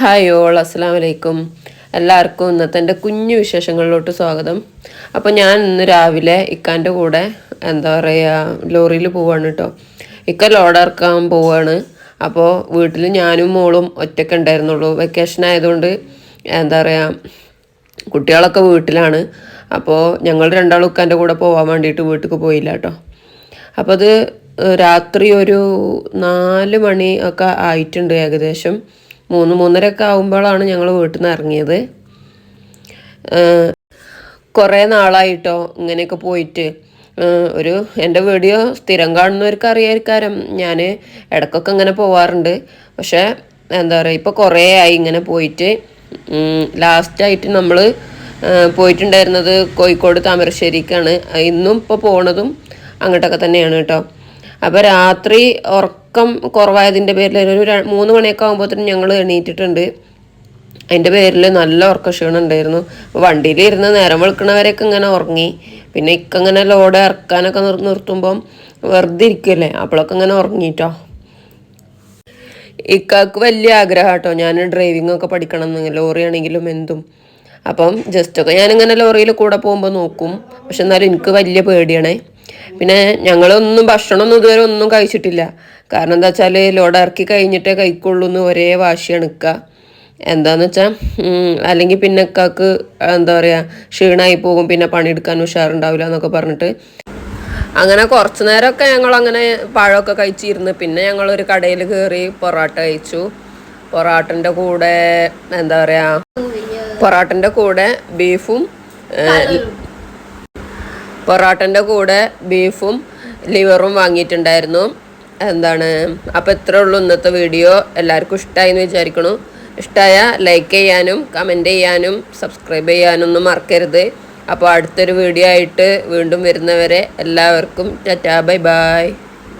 Hi all അസ്സാം വലൈക്കും എല്ലാവർക്കും ഇന്നത്തെ എന്റെ കുഞ്ഞു വിശേഷങ്ങളിലോട്ട് സ്വാഗതം. അപ്പോൾ ഞാൻ ഇന്ന് രാവിലെ ഇക്കാന്റെ കൂടെ എന്താ പറയുക ലോറിയിൽ പോവാണ് കേട്ടോ. ഇക്ക ലോഡ് ഇറക്കാൻ പോവാണ്. അപ്പോൾ വീട്ടിൽ ഞാനും മോളും ഒറ്റയ്ക്ക് ഉണ്ടായിരുന്നുള്ളൂ. വെക്കേഷൻ ആയതുകൊണ്ട് എന്താ പറയുക കുട്ടികളൊക്കെ വീട്ടിലാണ്. അപ്പോൾ ഞങ്ങൾ രണ്ടാളും ഇക്കാന്റെ കൂടെ പോകാൻ വേണ്ടിയിട്ട് വീട്ടിൽ പോയില്ല കേട്ടോ. അപ്പോൾ അത് രാത്രി ഒരു നാല് മണി ഒക്കെ ആയിട്ടുണ്ട് ഏകദേശം. മൂന്ന് മൂന്നരക്കെ ആകുമ്പോഴാണ് ഞങ്ങൾ വീട്ടിൽ നിന്ന് ഇറങ്ങിയത് കുറേ നാളായിട്ടോ ഇങ്ങനെയൊക്കെ പോയിട്ട്. ഒരു എന്റെ വീഡിയോ സ്ഥിരം കാണുന്നവർക്ക് അറിയാതിരിക്കാരം ഞാൻ ഇടക്കൊക്കെ ഇങ്ങനെ പോവാറുണ്ട്. പക്ഷേ എന്താ പറയുക ഇപ്പോൾ കുറേ ആയി ഇങ്ങനെ പോയിട്ട്. ലാസ്റ്റായിട്ട് നമ്മൾ പോയിട്ടുണ്ടായിരുന്നത് കോഴിക്കോട് താമരശ്ശേരിക്കാണ്. ഇന്നും ഇപ്പോൾ പോണതും അങ്ങോട്ടൊക്കെ തന്നെയാണ് കേട്ടോ. അപ്പോൾ രാത്രി ഉറക്കം കുറവായതിന്റെ പേരിൽ ഒരു മൂന്ന് മണിയൊക്കെ ആകുമ്പോഴത്തേനും ഞങ്ങൾ എണീറ്റിട്ടുണ്ട്. അതിന്റെ പേരിൽ നല്ല ഉറക്ക ക്ഷീണം ഉണ്ടായിരുന്നു വണ്ടിയിലിരുന്ന് നേരം വെളുക്കണവരെയൊക്കെ ഇങ്ങനെ ഉറങ്ങി. പിന്നെ ഇക്കങ്ങനെ ലോഡ് ഇറക്കാനൊക്കെ നിർ നിർത്തുമ്പം വെറുതെ ഇരിക്കല്ലേ അപ്പോഴൊക്കെ ഇങ്ങനെ ഉറങ്ങിയിട്ടോ ഇക്കാക്ക് വലിയ ആഗ്രഹം കേട്ടോ ഞാൻ ഡ്രൈവിംഗ് ഒക്കെ പഠിക്കണം എന്ന്. ലോറി ആണെങ്കിലും എന്തും. അപ്പം ജസ്റ്റൊക്കെ ഞാനിങ്ങനെ ലോറിയിൽ കൂടെ പോകുമ്പോൾ നോക്കും. പക്ഷെ എന്നാലും എനിക്ക് വലിയ പേടിയാണേ. പിന്നെ ഞങ്ങളൊന്നും ഭക്ഷണമൊന്നും ഇതുവരെ ഒന്നും കഴിച്ചിട്ടില്ല. കാരണം എന്താ വെച്ചാൽ ലോഡ് ഇറക്കി കഴിഞ്ഞിട്ടേ കഴിക്കുള്ളൂ എന്ന് ഒരേ വാശിയാണ് നിൽക്കുക എന്താന്ന് വെച്ചാൽ അല്ലെങ്കിൽ പിന്നെ ഇക്കാക്ക് എന്താ പറയുക ക്ഷീണമായി പോകും പിന്നെ പണിയെടുക്കാൻ ഉഷാറുണ്ടാവില്ല എന്നൊക്കെ പറഞ്ഞിട്ട്. അങ്ങനെ കുറച്ച് നേരമൊക്കെ ഞങ്ങൾ അങ്ങനെ പഴമൊക്കെ കഴിച്ചിരുന്നു. പിന്നെ ഞങ്ങൾ ഒരു കടയിൽ കയറി പൊറോട്ട കഴിച്ചു. പൊറോട്ടന്റെ കൂടെ എന്താ പറയുക പൊറോട്ടന്റെ കൂടെ ബീഫും പൊറോട്ടന്റെ കൂടെ ബീഫും ലിവറും വാങ്ങിയിട്ടുണ്ടായിരുന്നു. എന്താണ്? അപ്പോൾ ഇത്രേ ഉള്ളൂ ഇന്നത്തെ വീഡിയോ. എല്ലാവർക്കും ഇഷ്ടമായി എന്ന് വിചാരിക്കണു. ഇഷ്ടമായ ലൈക്ക് ചെയ്യാനും കമന്റ് ചെയ്യാനും സബ്സ്ക്രൈബ് ചെയ്യാനും ഒന്നും മറക്കരുത്. അപ്പോൾ അടുത്തൊരു വീഡിയോ ആയിട്ട് വീണ്ടും വരുന്നവരെ എല്ലാവർക്കും ടാറ്റാ ബൈ ബൈ